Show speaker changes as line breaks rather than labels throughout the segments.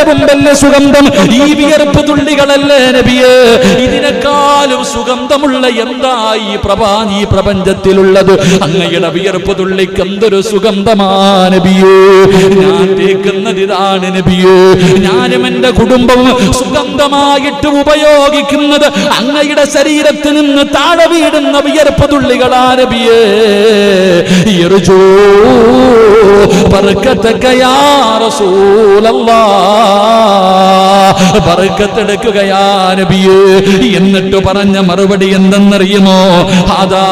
ഏറ്റവും വലിയ സുഗന്ധം ഈ വിയർപ്പ് തുള്ളികളല്ലേ നബിയേ? ഇതിനേക്കാളും സുഗന്ധമുള്ള എന്താ ഈ പ്രഭാ ഈ പ്രപഞ്ചത്തിലുള്ളത്? അങ്ങയുടെ വിയർപ്പ് തുള്ളിക്ക് എന്തൊരു സുഗന്ധമാ നബിയേ? ഞാൻ തേക്കുന്നത് ഇതാണ് നബിയേ. ഞാനും എന്റെ കുടുംബവും സുഗന്ധമായിട്ട് ഉപയോഗിക്കുന്നത് അങ്ങയുടെ ശരീരത്തിൽ നിന്ന് താഴെ വീടുന്ന വിയർപ്പ് തുള്ളികളാ നബിയേ. യർജൂ റസൂലല്ലാ. ബർക്കത്തെടുക്കുകയാ നബിയേ. എന്നിട്ട് പറഞ്ഞ മറുപടി എന്തെന്നറിയുമോ? അതാ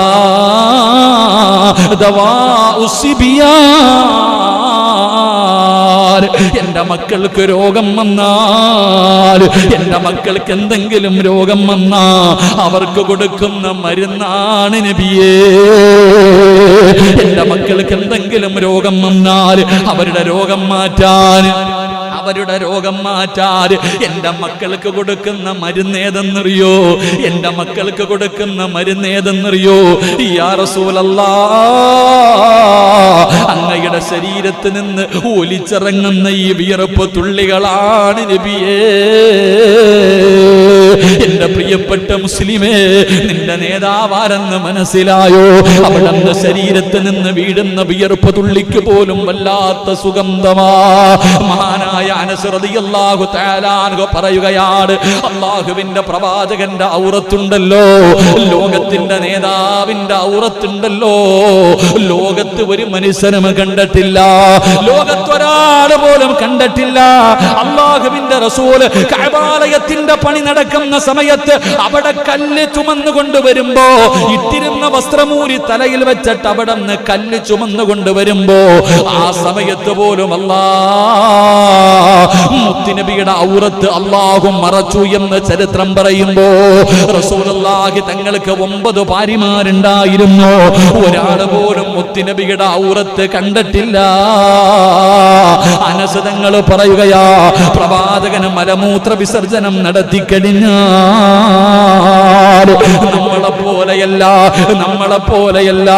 എന്റെ മക്കൾക്ക് രോഗം വന്നാൽ എന്റെ മക്കൾക്ക് എന്തെങ്കിലും രോഗം വന്നാ അവർക്ക് കൊടുക്കുന്ന മരുന്നാണ് നബിയേ. എന്റെ മക്കൾക്ക് എന്തെങ്കിലും രോഗം വന്നാൽ അവരുടെ രോഗം മാറ്റാൻ. അവരുടെ രോഗം മാറ്റാൻ എന്റെ മക്കൾക്ക് കൊടുക്കുന്ന മരുന്നേതെന്നറിയോ എന്റെ മക്കൾക്ക് കൊടുക്കുന്ന മരുന്നേതെന്നറിയോ യാ റസൂലല്ലാ അങ്ങയുടെ ശരീരത്ത് നിന്ന് ഒലിച്ചിറങ്ങുന്ന ഈ വിയർപ്പ് തുള്ളികളാണ് നബിയേ. എന്റെ പ്രിയപ്പെട്ട മുസ്ലിമേ നിന്റെ നേതാവാരെന്ന് മനസ്സിലായോ? അവിടെ ശരീരത്തിൽ നിന്ന് വീഴുന്ന വിയർപ്പ് തുള്ളിക്ക് പോലും വല്ലാത്ത സുഗന്ധമാ. മഹാനായ അനസ്രതിയല്ലാഹു താലാൻഹു പറയുകയാണ് അള്ളാഹുവിന്റെ പ്രവാചകന്റെ ഔറത്തുണ്ടല്ലോ ലോകത്തിന്റെ നേതാവിന്റെ ഔറത്തുണ്ടല്ലോ ലോകത്ത് ഒരു മനുഷ്യനും കണ്ടിട്ടില്ല ലോകത്തൊരാൾ പോലും കണ്ടിട്ടില്ല. അള്ളാഹുവിന്റെ റസൂൽ കൈബാലയത്തിന്റെ പണി നടക്കുന്ന സമയത്ത് അവിടെ കല്ല് ചുമന്നു കൊണ്ടുവരുമ്പോ ഇട്ടിരുന്ന വസ്ത്രമൂരി തലയിൽ വെച്ചിട്ട് അവിടെ നിന്ന് കല്ല് ചുമന്നു കൊണ്ടുവരുമ്പോ ആ സമയത്ത് പോലും അല്ലാ മുത്തുനബിയുടെ ഔറത്ത് അള്ളാഹും മറച്ചു എന്ന് ചരിത്രം പറയുമ്പോ റസൂലുള്ളാഹി തങ്ങൾക്ക് ഒമ്പത് ഭാര്യമാരുണ്ടായിരുന്നു. ഒരാൾ പോലും മുത്തുനബിയുടെ ഔറത്ത് കണ്ടിട്ടില്ല. അനസതങ്ങൾ പറയുകയാ പ്രവാചകന് മലമൂത്ര വിസർജനം നടത്തി കഴിഞ്ഞാൽ നമ്മളെ പോലെയല്ല നമ്മളെ പോലെയല്ല.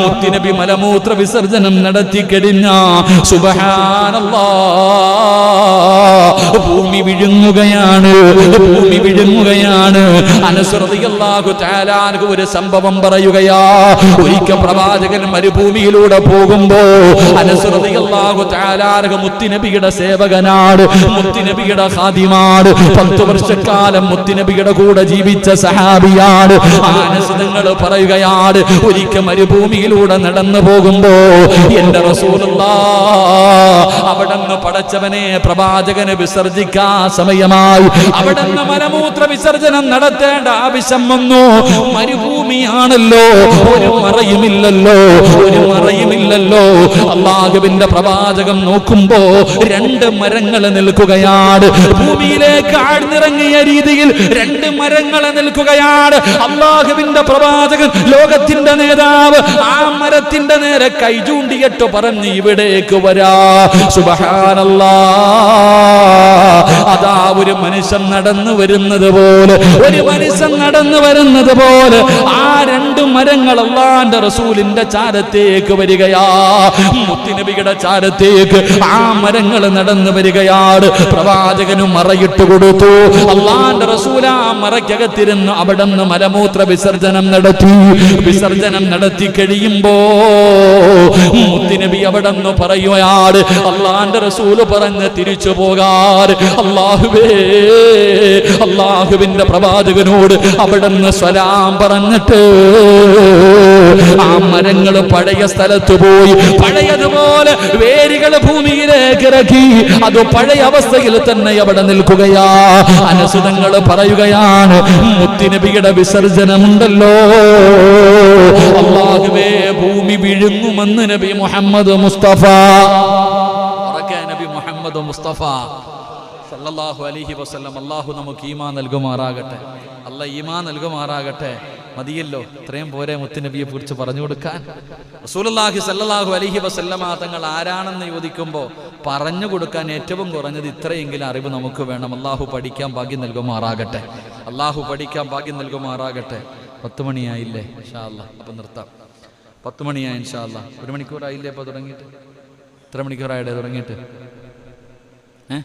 മുത്തിനബി മലമൂത്ര വിസർജനം നടത്തി കഴിഞ്ഞ ഭൂമി വിഴുങ്ങുകയാണ് ഭൂമി വിഴുങ്ങുകയാണ്. ഒരു സംഭവം പറയുകയാ ഒരിക്കൽ പ്രവാചകൻ മരുഭൂമിയിലൂടെ പോകുമ്പോ അനുസൃതിയല്ലാഹു മുത്തിനബിയുടെ സേവകനാട് മുത്തിനബിയുടെ ഹാദിമാട് പത്ത് വർഷക്കാലം മുത്തിനബിയുടെ കൂടെ ജീവിച്ച സഹാബിയാണ്. ആനസിതങ്ങൾ പറയുകയാണ്. ഒരിക്കൽ മരുഭൂമിയിലൂടെ നടന്നു പോകുമ്പോ എന്റെ റസൂലുള്ള പടച്ചവനെ പ്രവാചകനെ വിസർജിക്കാ സമയമായി. അവിടെന്ന് മലമൂത്ര വിസർജനം നടത്തേണ്ട ആവശ്യം വന്നു. മരുഭൂമിയാണല്ലോ ഒരു മറയുമില്ലല്ലോ. ഒരു മറയുമില്ലല്ലോ. അള്ളാഹുവിന്റെ പ്രവാചകം നോക്കുമ്പോ രണ്ട് മരങ്ങൾ നിൽക്കുകയാണ്. ഭൂമിയിലേക്ക് ആഴ്ന്നിറങ്ങിയ രീതിയിൽ രണ്ട് മരങ്ങൾ നിൽക്കുകയാണ്. അള്ളാഹുവിന്റെ പ്രവാചകൻ ലോകത്തിന്റെ നേതാവ് ആ മരത്തിന്റെ നേരെ കൈ ചൂണ്ടിയിട്ട് പറഞ്ഞ് ഇവിടേക്ക് വരാ. സുബഹാനല്ലാ. അതാ ഒരു മനുഷ്യൻ നടന്നു വരുന്നത് പോലെ ഒരു മനുഷ്യൻ നടന്നു വരുന്നത് പോലെ ആ രണ്ട് മരങ്ങൾ അള്ളാന്റെ റസൂലിന്റെ ചാരത്തേക്ക് വരികയാ. മുത്തിനബിയുടെ ചാരത്തേക്ക് ആ മരങ്ങൾ നടന്നു വരികയാണ്. പ്രവാചകനും മറയിട്ട് കൊടുത്തു. അള്ളാന്റെ റസൂൽ ആ മറയ്ക്കകത്തിരുന്ന് അവിടെ നിന്ന് മലമൂത്ര വിസർജനം നടത്തി. വിസർജനം നടത്തി കഴിയുമ്പോ മുത്തിനബി അവിടെ നിന്ന് പറയുകയാണ്. അള്ളാന്റെ റസൂൽ പറഞ്ഞ് തിരിച്ചു പോകാൻ. അള്ളാഹുവേ അള്ളാഹുവിന്റെ പ്രവാചകനോട് അവിടെ നിന്ന് സ്വലാം പറഞ്ഞിട്ട് ആ മരങ്ങൾ പഴയ സ്ഥലത്ത് പോയി. പഴയതുപോലെ വേരുകൾ ഭൂമിയിലേക്ക് ഇറക്കി. അത് പഴയ അവസ്ഥയിൽ തന്നെ അവിടെ നിൽക്കുകയാ. അനസുതങ്ങൾ പറയുകയാണ് മുത്തിനബിയുടെ വിസർജനമുണ്ടല്ലോ. അള്ളാഹുവേ ഭൂമി വിഴുങ്ങുമെന്ന് നബി മുഹമ്മദ് മുസ്തഫ. നബി മുഹമ്മദ് മുസ്തഫ. സല്ലല്ലാഹു അലൈഹി വസല്ലം അള്ളാഹു നമുക്ക് ഈമാ നൽകുമാറാകട്ടെ. അല്ല ഈമാ നൽകുമാറാകട്ടെ. മതിയല്ലോ ഇത്രയും പോരെ മുത്തുനബിയെ കുറിച്ച് പറഞ്ഞു കൊടുക്കാൻ. റസൂലുള്ളാഹി സല്ലാഹു അലഹി വസല്ലമ തങ്ങൾ ആരാണെന്ന് ചോദിക്കുമ്പോൾ പറഞ്ഞു കൊടുക്കാൻ ഏറ്റവും കുറഞ്ഞത് ഇത്രയെങ്കിലും അറിവ് നമുക്ക് വേണം. അള്ളാഹു പഠിക്കാൻ ഭാഗ്യം നൽകുമാറാകട്ടെ. അള്ളാഹു പഠിക്കാൻ ഭാഗ്യം നൽകുമാറാകട്ടെ. പത്ത് മണിയായില്ലേ? ഇൻഷാ അപ്പം നിർത്താം. പത്ത് മണിയായി ഇൻഷാ ഒരു മണിക്കൂറായില്ലേ അപ്പോൾ തുടങ്ങിയിട്ട്? എത്ര മണിക്കൂറായിടെ തുടങ്ങിയിട്ട്? ഏ?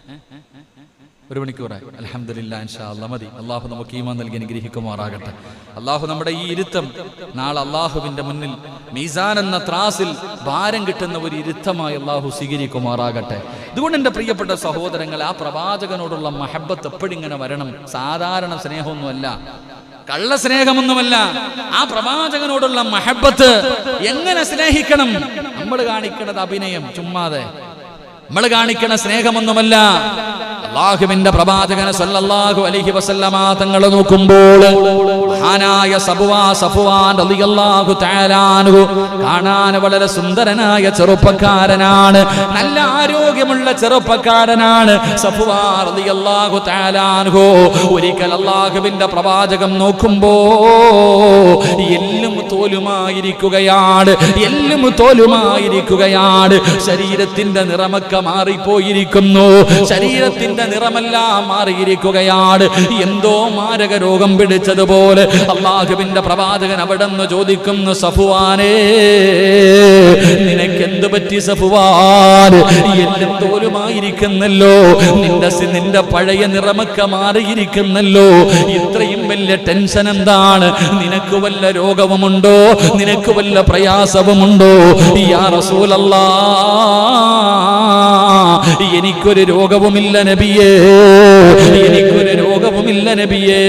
ഒരു മണിക്കൂറായി. അലഹമില്ല മതി. അള്ളാഹു നമുക്ക് ഈമാൻ നൽകി അനുഗ്രഹിക്കുമാറാകട്ടെ. അള്ളാഹു നമ്മുടെ ഈ ഇരുത്തം നാളെ അള്ളാഹുവിന്റെ മുന്നിൽ മീസാൻ എന്ന ത്രാസിൽ ഭാരം കിട്ടുന്ന ഒരു ഇരുത്തമായി അള്ളാഹു സ്വീകരിക്കുമാറാകട്ടെ. ഇതുകൊണ്ട് എന്റെ പ്രിയപ്പെട്ട സഹോദരങ്ങൾ ആ പ്രവാചകനോടുള്ള മഹബത്ത് എപ്പോഴിങ്ങനെ വരണം? സാധാരണ സ്നേഹമൊന്നുമല്ല. കള്ള സ്നേഹമൊന്നുമല്ല. ആ പ്രവാചകനോടുള്ള മഹബത്ത് എങ്ങനെ സ്നേഹിക്കണം? നമ്മൾ കാണിക്കണത് അഭിനയം ചുമ്മാതെ. നമ്മൾ കാണിക്കണ സ്നേഹമൊന്നുമല്ല. അള്ളാഹുവിന്റെ പ്രവാചകനെ സല്ലല്ലാഹു അലൈഹി വസല്ലമ തങ്ങളെ നോക്കുമ്പോൾ ഹാനായ സബുവാ സഫുവാൻ റളിയല്ലാഹു തആല അൻഹു കാണാൻ വളരെ സുന്ദരനായ ചെറുപ്പക്കാരനാണ്. നല്ല ആരോഗ്യമുള്ള ചെറുപ്പക്കാരനാണ് സഫുവാ റളിയല്ലാഹു തആല അൻഹു. ഒരിക്കൽ അള്ളാഹുവിന്റെ പ്രവാചകം നോക്കുമ്പോൾ എല്ലും തോലുമായിരിക്കുകയാണ് എല്ലും തോലുമായിരിക്കുകയാണ്. ശരീരത്തിന്റെ നിറമൊക്കെ മാറിപ്പോയിരിക്കുന്നു. ശരീരത്തിന്റെ നിറമെല്ലാം മാറിയിരിക്കുകയാണ്. എന്തോ മാരക രോഗം പിടിച്ചതുപോലെ അള്ളാഹുവിന്റെ പ്രവാചകൻ അവിടെ നിന്ന് ചോദിക്കുന്നു സഫുവാനേ നിനക്ക് എന്ത് പറ്റി സഫുവാൻ? എല്ലും തോലുമായിരിക്കുന്നല്ലോ. നിന്റെ നിന്റെ പഴയ നിറമൊക്കെ മാറിയിരിക്കുന്നല്ലോ. ഇത്രയും വലിയ ടെൻഷൻ എന്താണ്? നിനക്ക് വല്ല രോഗവുമുണ്ടോ? നിനക്ക് വല്ല പ്രയാസവുമുണ്ടോ? യാ റസൂലല്ലാ എനിക്കൊരു രോഗവുമില്ല നബിയേ. എനിക്കൊരു രോഗവുമില്ല നബിയേ.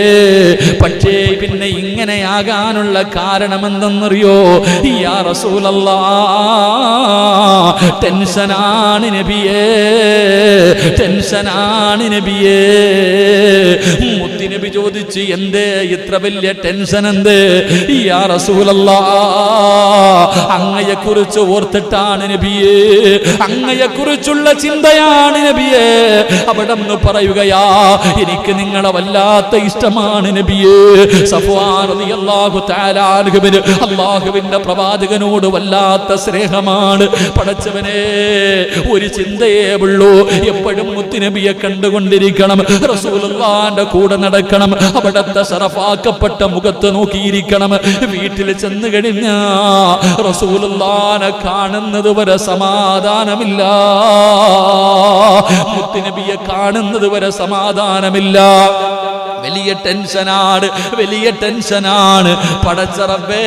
പക്ഷേ പിന്നെ ഇങ്ങനെയാകാനുള്ള കാരണം എന്തെന്നറിയോ ടെൻഷനാണ് നബിയേ ടെൻഷനാണ് നബിയേ. മുത്തിനബി ചോദിച്ച് എന്തേ ഇത്ര വലിയ ടെൻഷൻ എന്ത് യാ റസൂലല്ല അങ്ങയെ കുറിച്ച് ഓർത്തിട്ടാണ് നബിയേ. അങ്ങയെ കുറിച്ചുള്ള ചിന്തയാണ് നബിയേ. അവിടെ പറയുകയാ എനിക്ക് നിങ്ങളെ വല്ലാത്ത ഇഷ്ടമാണ് നബിയേ. അല്ലാഹുവിന്റെ പ്രവാചകനോട് വല്ലാത്ത സ്നേഹമാണ്. പടച്ചവനെ ഒരു ചിന്തയേ ഉള്ളൂ. എപ്പോഴും മുത്തുനബിയെ കണ്ടുകൊണ്ടിരിക്കണം. റസൂലുള്ളാന്റെ കൂടെ നടക്കണം. അവിടത്തെ സറഫാക്കപ്പെട്ട മുഖത്ത് നോക്കിയിരിക്കണം. വീട്ടിൽ ചെന്ന് കഴിഞ്ഞാ റസൂലുള്ളാനെ കാണുന്നത് വരെ സമാധാനമില്ല. മുത്തുനബിയെ കാണുന്നത് വരെ സമാധാനമില്ല. വലിയ ടെൻഷനാണ് വലിയ ടെൻഷനാണ്. പടച്ചറബേ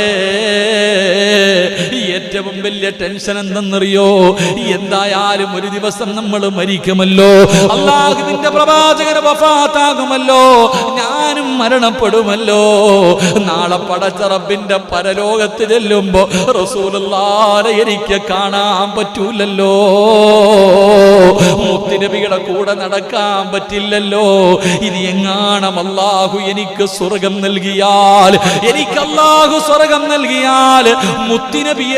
ഏറ്റവും വലിയ ടെൻഷൻ എന്തെന്നറിയോ? എന്തായാലും ഒരു ദിവസം നമ്മൾ മരിക്കുമല്ലോ. അള്ളാഹുവിന്റെ പ്രവാചകന് വഫാത്താകുമല്ലോ. ഞാനും മരണപ്പെടുമല്ലോ. നാളെ പടച്ചറബിന്റെ പരലോകത്ത് ചെല്ലുമ്പോ റസൂലല്ലാതെ എനിക്ക് കാണാൻ പറ്റൂലല്ലോ. മുത്തിനബിയുടെ കൂടെ നടക്കാൻ പറ്റില്ലല്ലോ. ഇനി എങ്ങാണം അള്ളാഹു എനിക്ക് സ്വർഗം നൽകിയാൽ എനിക്ക് അള്ളാഹു സ്വർഗം നൽകിയാൽ മുത്തിനബി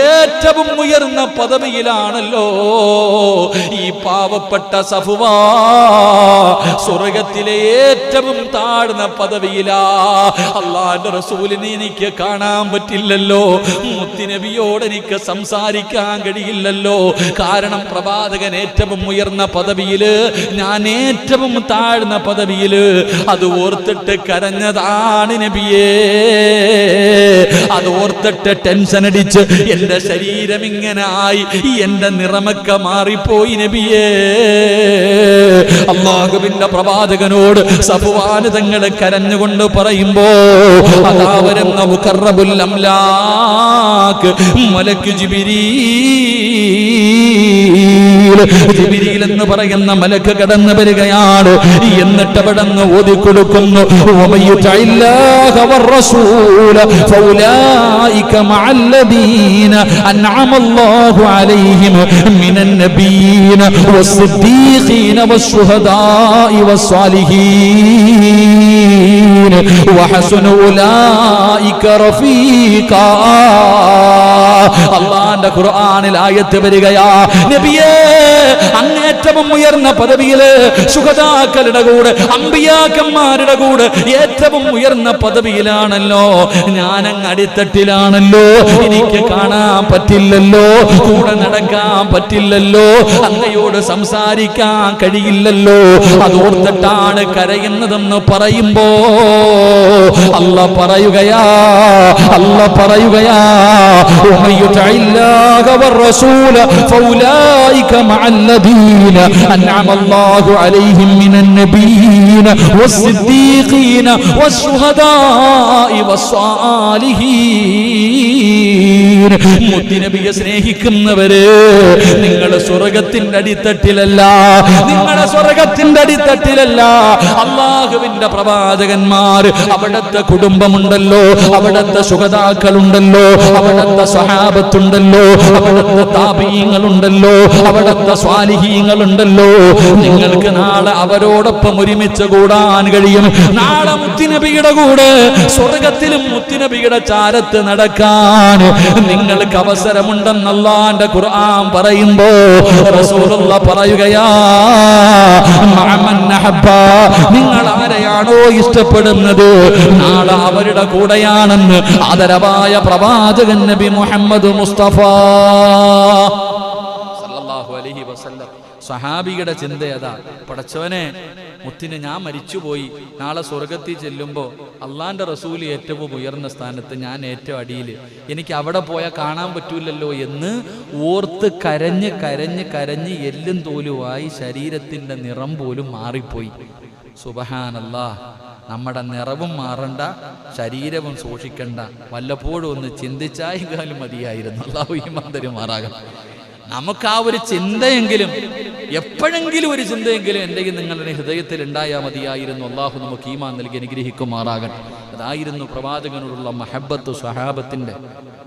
ഉയർന്ന പദവിയിലാണല്ലോ ഈ പാവപ്പെട്ട സഫുവാ. സ്വർഗത്തിലെ ഏറ്റവും താഴ്ന്ന പദവിയിലാ. അള്ളാന്റെ റസൂലിനെ എനിക്ക് കാണാൻ പറ്റില്ലല്ലോ. മുത്തിനബിയോട് എനിക്ക് സംസാരിക്കാൻ കഴിയില്ലല്ലോ. കാരണം പ്രവാചകൻ ഏറ്റവും ഉയർന്ന പദവിയിൽ ഞാൻ ഏറ്റവും താഴ്ന്ന പദവിയിൽ. അത് ഓർത്തിട്ട് കരഞ്ഞതാണ് നബിയേ. അത് ഓർത്തിട്ട് ടെൻഷൻ അടിച്ച് എന്റെ ശരീരം ഇങ്ങനെ ആയി എന്റെ നിറമൊക്കെ മാറിപ്പോയി നബിയേ. അള്ളാഹുവിന്റെ പ്രവാചകനോട് സഫുവാന് തങ്ങളെ കരഞ്ഞുകൊണ്ട് പറയുമ്പോ അതാ വരുന്ന മുഖറബുല്ലംലാക്ക് മലക്ക് ജിബിരീ ജിബിരിയിൽ എന്ന് പറയുന്ന മലക്ക് കടന്നു വരികയാണ്. എന്നിട്ട് അവിടെ നിന്ന് ഓതി കൊടുക്കുന്നു أنعم الله عليهم من النبيين والصديقين والشهداء والصالحين وحسن أولئك رفيقا. അള്ളാന്റെ ഖുർആാനിൽ ആയത്ത് വരികയാ. നബിയേ അങ്ങേറ്റവും ഉയർന്ന പദവിയിൽ സുഖതാക്കളുടെ കൂടെ അമ്പിയാക്കന്മാരുടെ കൂടെ ഏറ്റവും ഉയർന്ന പദവിയിലാണല്ലോ. ഞാനങ്ങ് അടിത്തട്ടിലാണല്ലോ. എനിക്ക് കാണാൻ പറ്റില്ലല്ലോ. കൂടെ നടക്കാൻ പറ്റില്ലല്ലോ. അങ്ങയോട് സംസാരിക്കാൻ കഴിയില്ലല്ലോ. അതോർത്തിട്ടാണ് കരയുന്നതെന്ന് പറയുമ്പോ അല്ല പറയുകയാ അല്ല പറയുകയാ يطع الله والرسول فاولئك مع الذين انعم الله عليهم من النبيين والصديقين والشهداء والصالحين മുത്തിനബിയെ സ്നേഹിക്കുന്നവര് നിങ്ങളുടെ സ്വർഗത്തിന്റെ അടിത്തട്ടിലല്ല നിങ്ങളുടെ സ്വർഗത്തിന്റെ അടിത്തട്ടിലല്ല അള്ളാഹുവിന്റെ പ്രവാചകന്മാർ അവിടത്തെ കുടുംബമുണ്ടല്ലോ അവിടത്തെ സുഖതാക്കളുണ്ടല്ലോ അവിടത്തെ സഹാബത്തുണ്ടല്ലോ അവിടത്തെ താപീയങ്ങളുണ്ടല്ലോ അവിടത്തെ സ്വാലിഹീങ്ങളുണ്ടല്ലോ നിങ്ങൾക്ക് നാളെ അവരോടൊപ്പം ഒരുമിച്ച് കൂടാൻ കഴിയും നാളെ മുത്തിനബിയുടെ കൂടെ സ്വർഗത്തിലും മുത്തിനബിയുടെ ചാരത്ത് നടക്കാൻ നിങ്ങൾക്ക് അവസരമുണ്ടെന്നല്ലാണ്ട് ഖുർആൻ പറയുമ്പോ റസൂലുള്ള പറയുകയാ. നിങ്ങൾ ആരെയാണോ ഇഷ്ടപ്പെടുന്നത് നാളെ അവരുടെ കൂടെയാണെന്ന് ആദരവായ പ്രവാചകൻ നബി മുഹമ്മദ് മുസ്തഫ. സല്ലല്ലാഹു അലൈഹി വസല്ലം. സഹാബിയുടെ ചിന്ത അതാ. പടച്ചവനെ മുത്തിന് ഞാൻ മരിച്ചുപോയി. നാളെ സ്വർഗത്തിൽ ചെല്ലുമ്പോൾ അള്ളാന്റെ റസൂൽ ഏറ്റവും ഉയർന്ന സ്ഥാനത്ത് ഞാൻ ഏറ്റവും അടിയിൽ. എനിക്ക് അവിടെ പോയാൽ കാണാൻ പറ്റൂലല്ലോ എന്ന് ഓർത്ത് കരഞ്ഞ് കരഞ്ഞ് കരഞ്ഞ് എല്ലും തോലുമായി ശരീരത്തിന്റെ നിറം പോലും മാറിപ്പോയി. സുബഹാനല്ലാ നമ്മുടെ നിറവും മാറണ്ട ശരീരവും സൂക്ഷിക്കണ്ട. വല്ലപ്പോഴും ഒന്ന് ചിന്തിച്ചായെങ്കിലും മതിയായിരുന്നു. അള്ളാഹു ഈ മാറാകണം. നമുക്ക് ആ ഒരു ചിന്തയെങ്കിലും എപ്പോഴെങ്കിലും ഒരു ചിന്തയെങ്കിലും എന്തെങ്കിലും നിങ്ങളുടെ ഹൃദയത്തിൽ ഉണ്ടായാൽ മതിയായിരുന്നു. അള്ളാഹു നമുക്ക് ഈമാൻ നൽകി അനുഗ്രഹിക്കുമാറാകട്ടെ. അതായിരുന്നു പ്രവാചകനോടുള്ള മഹബത്ത് സഹാബത്തിന്റെ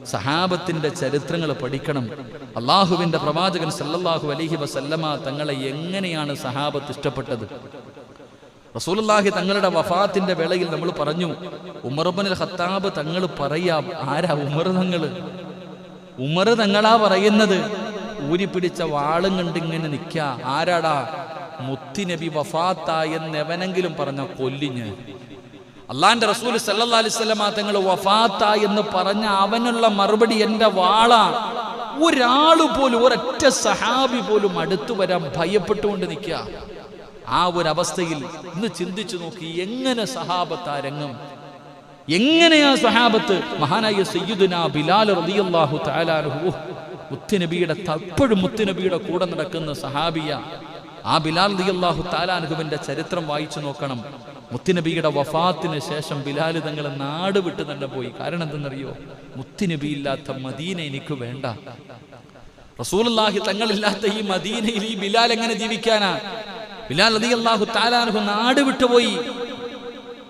സഹാബത്തിന്റെ ചരിത്രങ്ങൾ പഠിക്കണം. അള്ളാഹുവിന്റെ പ്രവാചകൻ സല്ലല്ലാഹു അലഹി വസല്ലമ തങ്ങളെ എങ്ങനെയാണ് സഹാബത്ത് ഇഷ്ടപ്പെട്ടത്? റസൂലുള്ളാഹി തങ്ങളുടെ വഫാത്തിന്റെ വേളയിൽ നമ്മൾ പറഞ്ഞു ഉമർബനുൽ ഖത്താബ് തങ്ങൾ പറയാം ആരാ ഉമർ തങ്ങൾ ഉമർ തങ്ങളാ പറയുന്നത് ഊരിപ്പിടിച്ച വാളും കണ്ട് ഇങ്ങനെ നിൽക്ക ആരാടാ? മുത്തിനബി വഫാത്തായെന്ന് എവനെങ്കിലും പറഞ്ഞ കൊല്ലിഞ്ഞ്. അള്ളാന്റെ റസൂൽ സല്ലാ അലൈഹി വസല്ലമ തങ്ങൾ വഫാത്ത എന്ന് പറഞ്ഞ അവനുള്ള മറുപടി എന്റെ വാള. ഒരാൾ പോലും ഒരൊറ്റ സഹാബി പോലും അടുത്തു വരാൻ ഭയപ്പെട്ടുകൊണ്ട് നിൽക്കുക ആ ഒരു അവസ്ഥയിൽ ഇന്ന് ചിന്തിച്ചു നോക്കി എങ്ങനെ സഹാബത്ത് ആ രംഗം? എങ്ങനെയാ സഹാബത്ത് മഹാനായ സയ്യിദുന ബിലാൽ റളിയല്ലാഹു തആല അൻഹു മുത്തുനബിയുടെ തപ്പോഴും മുത്തുനബിയുടെ കൂടെ നടക്കുന്ന സഹാബിയ ആ ബിലാൽ റളിയല്ലാഹു തആല അൻഹുവിന്റെ ചരിത്രം വായിച്ചു നോക്കണം. മുത്തുനബിയുടെ വഫാത്തിന് ശേഷം ബിലാൽ തങ്ങൾ നാട് വിട്ട് തന്നെ പോയി. കാരണം എന്തെന്നറിയോ? മുത്തുനബി ഇല്ലാത്ത മദീന എനിക്ക് വേണ്ട. റസൂലുള്ളാഹി തങ്ങളില്ലാത്ത ഈ മദീനയിൽ ഈ ബിലാൽ എങ്ങനെ ജീവിക്കാനാ? ബിലാൽ അലി അള്ളാഹു താലാനുഹു നാട് വിട്ടുപോയി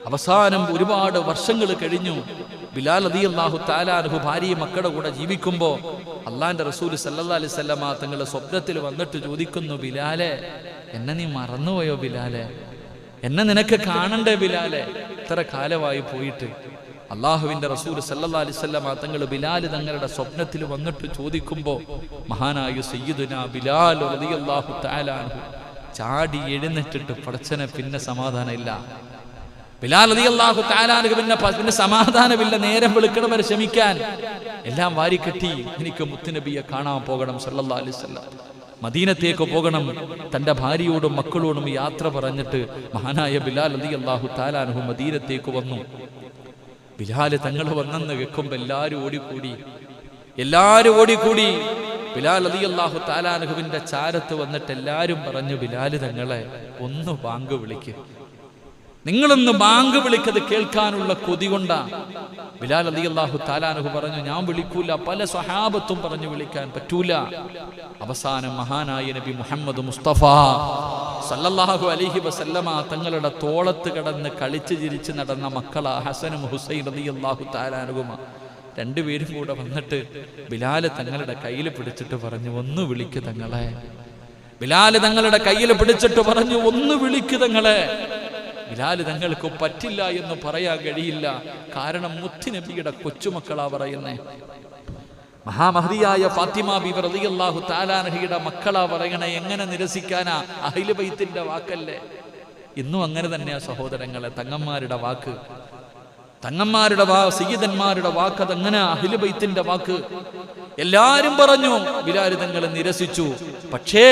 അവസാനം ഒരുപാട് വർഷങ്ങൾ കഴിഞ്ഞു. ബിലാൽ അലി അള്ളാഹു താലാനുഹു ഭാര്യയും മക്കളുടെ കൂടെ ജീവിക്കുമ്പോ അള്ളാന്റെ റസൂൽ സല്ലാ അലൈഹി സ്വല്ലമ തങ്ങളുടെ സ്വപ്നത്തിൽ വന്നിട്ട് ചോദിക്കുന്നു ബിലാലെ എന്നെ നീ മറന്നുപോയോ ബിലാലെ? എന്നെ നിനക്ക് കാണണ്ടേ ബിലാലെ? ഇത്ര കാലമായി പോയിട്ട് അള്ളാഹുവിന്റെ റസൂൽ സല്ലാ അലൈഹി സ്വല്ലമ തങ്ങൾ ബിലാൽ തങ്ങളുടെ സ്വപ്നത്തിൽ വന്നിട്ട് ചോദിക്കുമ്പോ മഹാനായ സയ്യിദുന ബിലാൽ അള്ളാഹു അൻഹു ചാടി എഴുന്നേറ്റിട്ട് പടച്ചനെ പിന്നെ സമാധാനമില്ല. ബിലാൽ അതി അള്ളാഹു താലാനു പിന്നെ പിന്നെ സമാധാനമില്ല നേരം വെളുക്കണം വരെ ക്ഷമിക്കാൻ. എല്ലാം വാരി വാരിക്കെട്ടി എനിക്ക് മുത്തുനബിയെ കാണാൻ പോകണം സല്ലല്ലാഹു അലൈഹി വസല്ലം. മദീനത്തേക്ക് പോകണം. തന്റെ ഭാര്യയോടും മക്കളോടും യാത്ര പറഞ്ഞിട്ട് മഹാനായ ബിലാൽ അലി അള്ളാഹു താലാനുഹു മദീനത്തേക്ക് വന്നു. ബിലാൽ തങ്ങൾ വന്നെന്ന് കേൾക്കുമ്പോ എല്ലാരും ഓടിക്കൂടി. എല്ലാരും ഓടിക്കൂടി. ബിലാൽ അലി അള്ളാഹു താലാനഹുവിന്റെ ചാരത്ത് വന്നിട്ട് എല്ലാരും പറഞ്ഞു ബിലാൽ തങ്ങളെ ഒന്ന് ബാങ്ക് വിളിക്കും. നിങ്ങളൊന്ന് ബാങ്ക് വിളിക്കത് കേൾക്കാനുള്ള കൊതി കൊണ്ടാ. ബിലാൽ അലി അള്ളാഹു താലാനഹു പറഞ്ഞു ഞാൻ വിളിക്കൂല. പല സ്വഹാബത്തും പറഞ്ഞു വിളിക്കാൻ പറ്റൂല. അവസാനം മഹാനായ നബി മുഹമ്മദ് മുസ്തഫ സല്ലല്ലാഹു അലൈഹി വസല്ലമ തങ്ങളുടെ തോളത്ത് കടന്ന് കളിച്ച് ചിരിച്ച് നടന്ന മക്കളാ ഹസനും ഹുസൈൻ അലി അള്ളാഹു താലാനുകുമ രണ്ടുപേരും കൂടെ വന്നിട്ട് ബിലാൽ തങ്ങളുടെ കയ്യിൽ പിടിച്ചിട്ട് പറഞ്ഞു ഒന്ന് വിളിക്ക് തങ്ങളെ. ബിലാൽ തങ്ങളുടെ കയ്യിൽ പിടിച്ചിട്ട് പറഞ്ഞു ഒന്ന് വിളിക്ക് തങ്ങളെ. ബിലാൽ തങ്ങൾക്ക് പറ്റില്ല എന്ന് പറയാൻ കഴിയില്ല. കാരണം മുത്തുനബിയുടെ കൊച്ചുമക്കളാ പറയുന്നേ. മഹാമഹതിയായ ഫാത്തിമ ബിബി റളിയല്ലാഹു താലാനഹിയുടെ മക്കളാ പറയണേ എങ്ങനെ നിരസിക്കാനാ? അഹിലുബൈത്തിന്റെ വാക്കല്ലേ. ഇന്നും അങ്ങനെ തന്നെയാ സഹോദരങ്ങളെ തങ്ങന്മാരുടെ വാക്ക്. തങ്ങന്മാരുടെ വാ സീതന്മാരുടെ വാക്ക് അതങ്ങനെ അഹിലബൈത്തിന്റെ വാക്ക്. എല്ലാരും പറഞ്ഞു ബിലാരിതങ്ങളെ നിരസിച്ചു. പക്ഷേ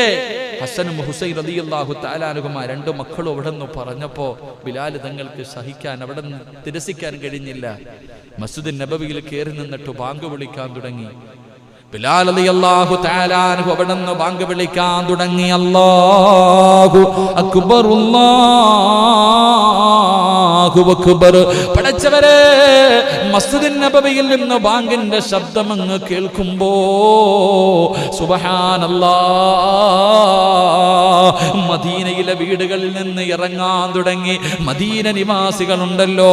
ഹസനും ഹുസൈൻ റളിയല്ലാഹു താലാനുകുമാ രണ്ടു മക്കളും അവിടെ നിന്ന് പറഞ്ഞപ്പോ ബിലാലി തങ്ങൾക്ക് സഹിക്കാൻ അവിടെ നിന്ന് തിരസിക്കാൻ കഴിഞ്ഞില്ല. മസ്ജിദ് നബവിയിൽ കയറി നിന്നിട്ട് ബാങ്ക് വിളിക്കാൻ തുടങ്ങി. ബിലാൽ റളിയല്ലാഹു തആല അവിടെ നിന്ന് ബാങ്ക് വിളിക്കാൻ തുടങ്ങി. അല്ലാഹു അക്ബർ പടച്ചവരെ മസ്ജിദിൻ നബവിയിൽ നിന്ന് ബാങ്കിന്റെ ശബ്ദം അങ്ങ് കേൾക്കുമ്പോ സുബ്ഹാനല്ലാ മദീനയിലെ വീടുകളിൽ നിന്ന് ഇറങ്ങാൻ തുടങ്ങി. മദീന നിവാസികളുണ്ടല്ലോ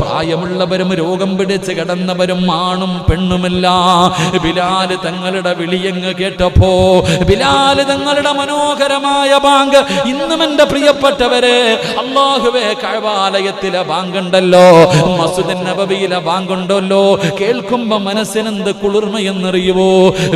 പ്രായമുള്ളവരും രോഗം പിടിച്ച് കിടന്നവരും ആണും പെണ്ണുമില്ല. ബിലാൽ തങ്ങളുടെ വിളിയങ്ങ് കേട്ടപ്പോ ബിലാൽ തങ്ങളുടെ മനോഹരമായ ബാങ്ക്. ഇന്നും എന്റെ പ്രിയപ്പെട്ടവരെ അള്ളാഹുവേ കഴവാലയത്തിലെ ബാങ്കുണ്ടല്ലോ മസുദിൻ നബവിയിലെ ബാങ്കുണ്ടല്ലോ കേൾക്കുമ്പോ മനസ്സിനെന്ത് കുളിർമയെന്നറിയുവോ?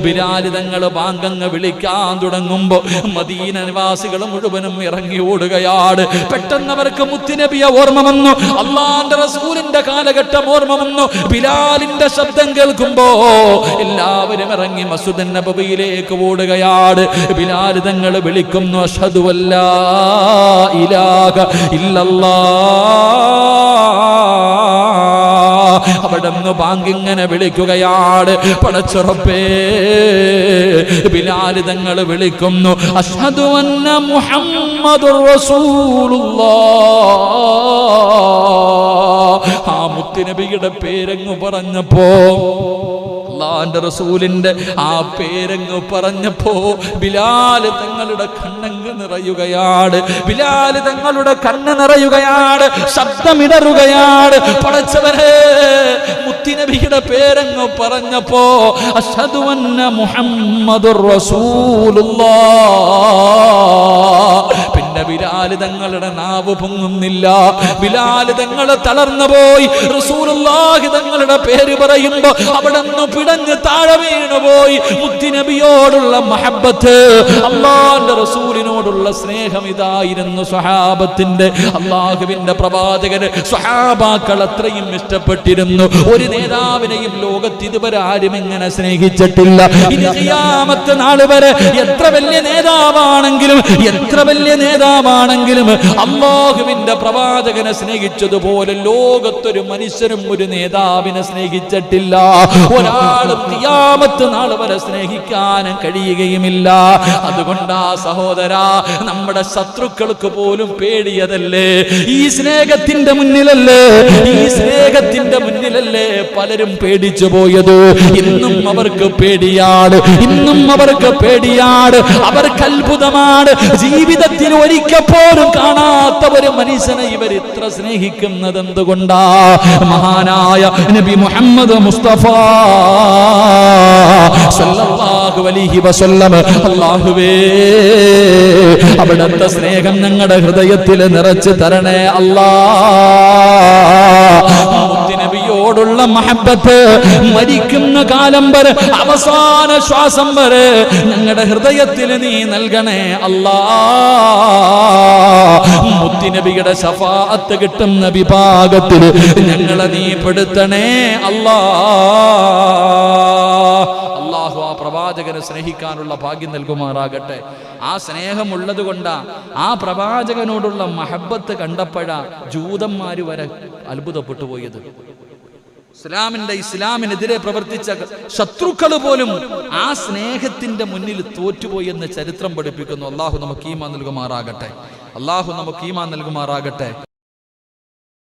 ബിലാൽ തങ്ങൾ ബാങ്കങ്ങ് വിളിക്കാൻ തുടങ്ങുമ്പോ മദീന നിവാസികൾ മുഴുവനും ഇറങ്ങി ഓടുകയാണ്. പെട്ടെന്ന് അവർക്ക് മുത്തിനബിയ ഓർമ്മ വന്നു. അള്ളാന്റെ റസൂലിന്റെ കാലഘട്ടം ഓർമ്മ വന്നു. ബിലാലിന്റെ ശബ്ദം കേൾക്കുമ്പോ എല്ലാവരും ഇറങ്ങി മസുദൻ നബിയിലേക്ക് ഓടുകയാണ്. ബിലാൽ തങ്ങൾ വിളിക്കുന്നു അഷ്ഹദു അല്ലാ ഇലാഹ ഇല്ലല്ലാ. അവിടെ നിന്ന് ബാങ്കിങ്ങനെ വിളിക്കുകയാണ്. പടച്ചുറപ്പേ ബിലാൽ തങ്ങൾ വിളിക്കുന്നു. അഷ്ഹദു അന്ന റസൂലുള്ളാഹ് ആ മുത്തുനബിയുടെ പേരങ്ങ് പറഞ്ഞപ്പോ അള്ളാന്റെ റസൂലിന്റെ ആ പേരങ്ങ് പറഞ്ഞപ്പോ ബിലാൽ തങ്ങളുടെ കണ്ണങ്ങ് നിറയുകയാണ്. ബിലാൽ തങ്ങളുടെ കണ്ണ് നിറയുകയാണ്. ശബ്ദമിടറുകയാണ്. പടച്ചവരെ മുത്തിനബിയുടെ പേരങ്ങ് പറഞ്ഞപ്പോ അഷ്ഹദു അന്ന മുഹമ്മദുർ റസൂലുള്ളാഹ് വിലാലിതങ്ങളുടെ തങ്ങളുടെ നാവ് പൊങ്ങുന്നില്ല. വിലാലിതങ്ങൾ തളർന്നു പോയി റസൂലുള്ളാഹി തങ്ങളുടെ പേര് പറയുമ്പോ അവിടെ നിന്ന് പിടഞ്ഞ് താഴെ വീണു പോയി മുത്തിനബിയോടുള്ള മഹബത്ത് അള്ളാന്റെ റസൂലിനോടുള്ള സ്നേഹം ഇതായിരുന്നു സ്വഹാബത്തിന്റെ അള്ളാഹുവിന്റെ പ്രവാചകന്. സ്വഹാബാക്കൾ അത്രയും ഇഷ്ടപ്പെട്ടിരുന്നു. ഒരു നേതാവിനെയും ലോകത്ത് ഇതുവരെ ആരും എങ്ങനെ സ്നേഹിച്ചിട്ടില്ല. ഇനി നാൾ വരെ എത്ര വലിയ നേതാവാണെങ്കിലും എത്ര വലിയ നേതാവാണെങ്കിലും അള്ളാഹുവിന്റെ പ്രവാചകനെ സ്നേഹിച്ചതുപോലെ ലോകത്തൊരു മനുഷ്യനും ഒരു നേതാവിനെ സ്നേഹിച്ചിട്ടില്ല. ഒരാളും തിയാമത്ത് നാൾ വരെ സ്നേഹിക്കാനും കഴിയുകയുമില്ല. അതുകൊണ്ടാ സഹോദര നമ്മുടെ ശത്രുക്കൾക്ക് പോലും പേടിയതല്ലേ? ഈ സ്നേഹത്തിന്റെ മുന്നിലല്ലേ? ഈ സ്നേഹത്തിന്റെ മുന്നിലല്ലേ പലരും പേടിച്ചു പോയത്. ഇന്നും അവർക്ക് പേടിയാണ്. ഇന്നും അവർക്ക് പേടിയാണ്. അവർക്ക് അത്ഭുതമാണ്. ജീവിതത്തിൽ ഒരിക്കൽ പോലും കാണാത്ത ഒരു മനുഷ്യനെ ഇവർ ഇത്ര സ്നേഹിക്കുന്നത് എന്തുകൊണ്ടാ? മഹാനായ നബി മുഹമ്മദ് മുസ്തഫ സല്ലല്ലാഹു അലൈഹി വസല്ലം. അല്ലാഹുവേ അവിടുത്തെ സ്നേഹം ഞങ്ങളുടെ ഹൃദയത്തിൽ നിറച്ച് തരണേ അല്ലാ. മഹബത്ത് മരിക്കുന്ന കാലം വരെ അവസാന ശ്വാസം വരെ ഞങ്ങളുടെ ഹൃദയത്തിൽ നീ നൽകണേ അല്ലാ. മുത്തിനബിയുടെ ശഫാത്ത് കിട്ടുന്ന വിഭാഗത്തിൽ ഞങ്ങളെ നീ പെടുത്തണേ അല്ലാ. അള്ളാഹു ആ പ്രവാചകനെ സ്നേഹിക്കാനുള്ള ഭാഗ്യം നൽകുമാറാകട്ടെ. ആ സ്നേഹമുള്ളത് കൊണ്ടാ ആ പ്രവാചകനോടുള്ള മഹബത്ത് കണ്ടപ്പോഴാ ജൂതന്മാര് വരെ അത്ഭുതപ്പെട്ടു പോയത്. ഇസ്ലാമിന്റെ ഇസ്ലാമിനെതിരെ പ്രവർത്തിച്ച ശത്രുക്കൾ പോലും ആ സ്നേഹത്തിന്റെ മുന്നിൽ തോറ്റുപോയി എന്ന് ചരിത്രം പഠിപ്പിക്കുന്നു. അള്ളാഹു നമുക്ക് ഈമാൻ നൽകുമാറാകട്ടെ. അള്ളാഹു നമുക്ക് ഈമാൻ നൽകുമാറാകട്ടെ.